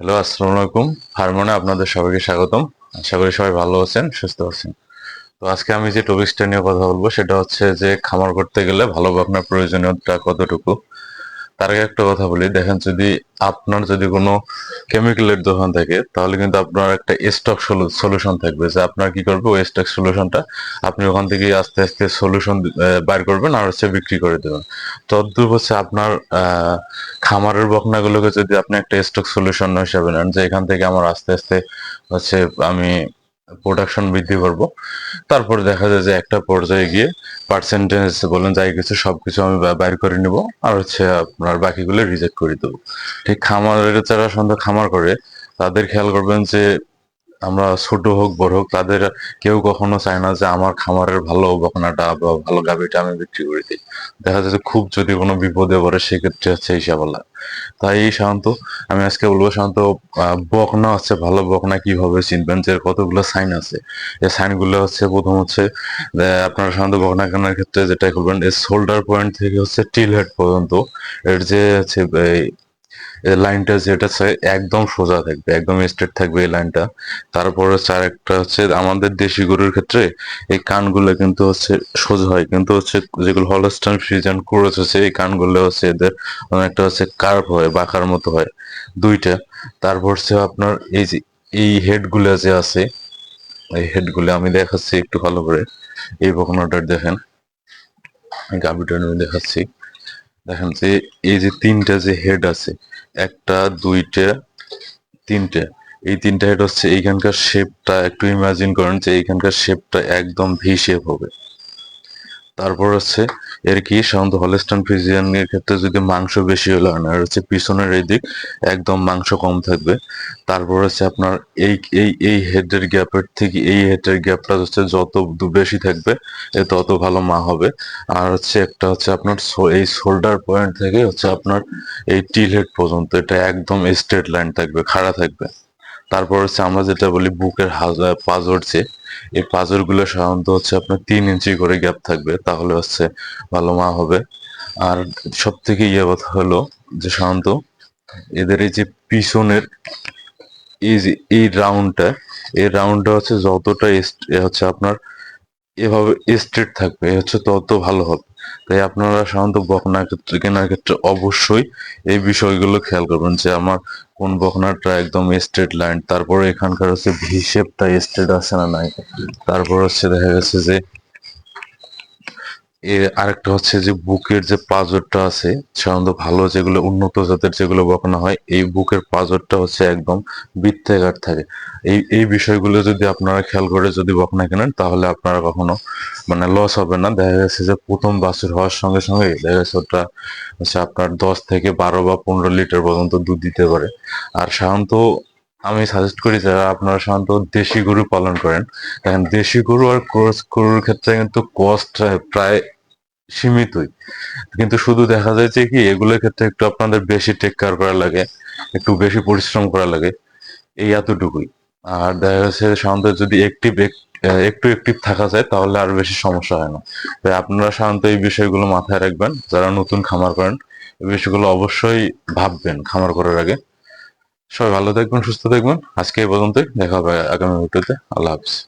Hello, আসসালামু আলাইকুম। হারমোনা আপনাদের সবাইকে স্বাগতম। আশা করি সবাই ভালো আছেন, সুস্থ আছেন। তো আজকে আমি যে টপিকসটা নিয়ে কথা বলব, সেটা হচ্ছে যে খামার করতে গেলে ভালো আপনার প্রয়োজনীয়তা কতটুকু? তার আগে একটা কথা বলি, দেখেন যদি আপনার যদি কোনো কেমিক্যালের দোকান থাকে, তাহলে কিন্তু আপনার একটা স্টক সলিউশন থাকবে। যে আপনার কি করবে, ওই স্টক সলিউশনটা আপনি ওখান থেকে আস্তে আস্তে সলিউশন বাইর করবেন, আর হচ্ছে বিক্রি করে দেবেন। তদ্রুপ হচ্ছে আপনার খামারের বকনাগুলোকে যদি আপনি একটা স্টক সলিউশন হিসাবে নেন, যে এখান থেকে আমার আস্তে আস্তে হচ্ছে আমি প্রোডাকশন বৃদ্ধি করব। তারপর দেখা যায় যে একটা পর্যায়ে গিয়ে পার্সেন্টেজ বলেন যাই কিছু সবকিছু আমি বাইর করে নিব। আর হচ্ছে আপনার বাকিগুলো রিজেক্ট করে দেবো। ঠিক খামারের যারা সন্ধ্যা খামার করে, তাদের খেয়াল করবেন যে আমরা ছোট হোক বড় হোক তাদের কেউ কখনো চায় না যে আমার খামারের ভালো বকনাটা বা ভালো গাভীটা আমি বিক্রি করে দিই। দেখা যাচ্ছে খুব যদি কোনো বিপদে পড়ে সেক্ষেত্রে হচ্ছে হিসাবলা তাই এই সাধারণত আমি আজকে বলব আহ, বকনা হচ্ছে ভালো বকনা কীভাবে চিনবেন যে কতগুলো সাইন আছে। এই সাইনগুলো হচ্ছে প্রথম হচ্ছে আপনারা সাধারণত বকনা কেনার ক্ষেত্রে যেটা করবেন এই শোল্ডার পয়েন্ট থেকে হচ্ছে টিল হেড পর্যন্ত এর যে হচ্ছে লাইনটা যেটা একদম সোজা থাকবে, একদম স্ট্রেট থাকবে এই লাইনটা। তারপর হচ্ছে আরেকটা হচ্ছে আমাদের দেশি গরুর ক্ষেত্রে এই কানগুলো কিন্তু হচ্ছে সোজা হয়। কিন্তু হচ্ছে যেগুলো হলস্টাইন ফ্রিজিয়ান ক্রোচ হচ্ছে এই কানগুলো হচ্ছে এদের অনেকটা হচ্ছে কার্ভ হয়, বাঁকার মতো হয় দুইটা। তারপর হচ্ছে আপনার এই যে, এই হেডগুলা যে আছে, এই হেডগুলো আমি দেখাচ্ছি একটু ভালো করে। এই বকনাটার দেখেন গাভিটার আমি দেখাচ্ছি। দেখেন যে এই যে তিনটা যে হেড আছে একটা, দুইটে, তিনটে। এই তিনটা হেড হচ্ছে, এইখানকার শেপটা একটু ইমাজিন করেন যে এইখানকার শেপটা একদম ভি শেপ হবে। তারপর হচ্ছে এর কি, সাধারণত হলস্টান ফিজিয়ানের ক্ষেত্রে যদি মাংস বেশি হলে না, আর হচ্ছে পিছনের এই দিক একদম মাংস কম থাকবে। তারপর হচ্ছে আপনার এই এই এই হেডের গ্যাপের থেকে এই হেডের গ্যাপটা হচ্ছে যত বেশি থাকবে, এ তত ভালো মা হবে। আর হচ্ছে একটা হচ্ছে আপনার এই শোল্ডার পয়েন্ট থেকে হচ্ছে আপনার এই টিল হেড পর্যন্ত, এটা একদম স্ট্রেট লাইন থাকবে, খাড়া থাকবে। তারপর হচ্ছে আমরা যেটা বলি বুকের পাজর যে, এই পাজরগুলো সাধারণত হচ্ছে আপনার তিন ইঞ্চি করে গ্যাপ থাকবে, তাহলে হচ্ছে ভালো মা হবে। আর সব থেকে ইয়ে কথা হলো যে সাধারণত এদের এই যে পিছনের এই যে, এই রাউন্ডটা এই রাউন্ডটা হচ্ছে যতটা হচ্ছে আপনার এভাবে স্ট্রেট থাকবে হচ্ছে তত ভালো হবে। তাই আপনারা সাধারণত বকনা ক্ষেত্রে, কেনার ক্ষেত্রে অবশ্যই এই বিষয়গুলো খেয়াল করবেন যে আমার কোন বকনাটা একদম স্ট্রেট লাইন তারপরে এখানকার হচ্ছে ভিসেপটা স্ট্রেট আছে না নাই। তারপর হচ্ছে দেখা গেছে যে এর আরেকটা হচ্ছে যে বুকের যে পাজরটা আছে, সাধারণত ভালো যেগুলো, উন্নত জাতের যেগুলো বকনা হয়, এই বুকের পাজরটা হচ্ছে একদম বৃত্তাকার থাকে। এই এই বিষয়গুলো যদি আপনারা খেয়াল করে যদি বকনা কেনেন তাহলে আপনারা কখনো মানে লস হবে না। দেখা গেছে যে প্রথম বাছুর হওয়ার সঙ্গে সঙ্গে দেখা গেছে ওটা হচ্ছে আপনার দশ থেকে বারো বা পনেরো লিটার পর্যন্ত দুধ দিতে পারে। আর সাধারণত আমি সাজেস্ট করি যারা আপনারা সাধারণত দেশি গরু পালন করেন, দেখেন দেশি গরু আর ক্রস গরুর ক্ষেত্রে কিন্তু কস্ট প্রায় সীমিতই। কিন্তু শুধু দেখা যায় যে কি, এগুলোর ক্ষেত্রে একটু আপনাদের বেশি টেক কেয়ার করা লাগে, একটু বেশি পরিশ্রম করা লাগে, এই এতটুকুই। আর দেখা যাচ্ছে সাধারণত যদি একটিভ একটু একটিভ থাকা যায়, তাহলে আর বেশি সমস্যা হয় না। তাই আপনারা সাধারণত এই বিষয়গুলো মাথায় রাখবেন, যারা নতুন খামার করেন, এই বিষয়গুলো অবশ্যই ভাববেন খামার করার আগে। সবাই ভালো থাকবেন সুস্থ থাকবেন। আজকে এই পর্যন্তই। দেখা হবে আগামী ভিডিওতে। আল্লাহ হাফিজ।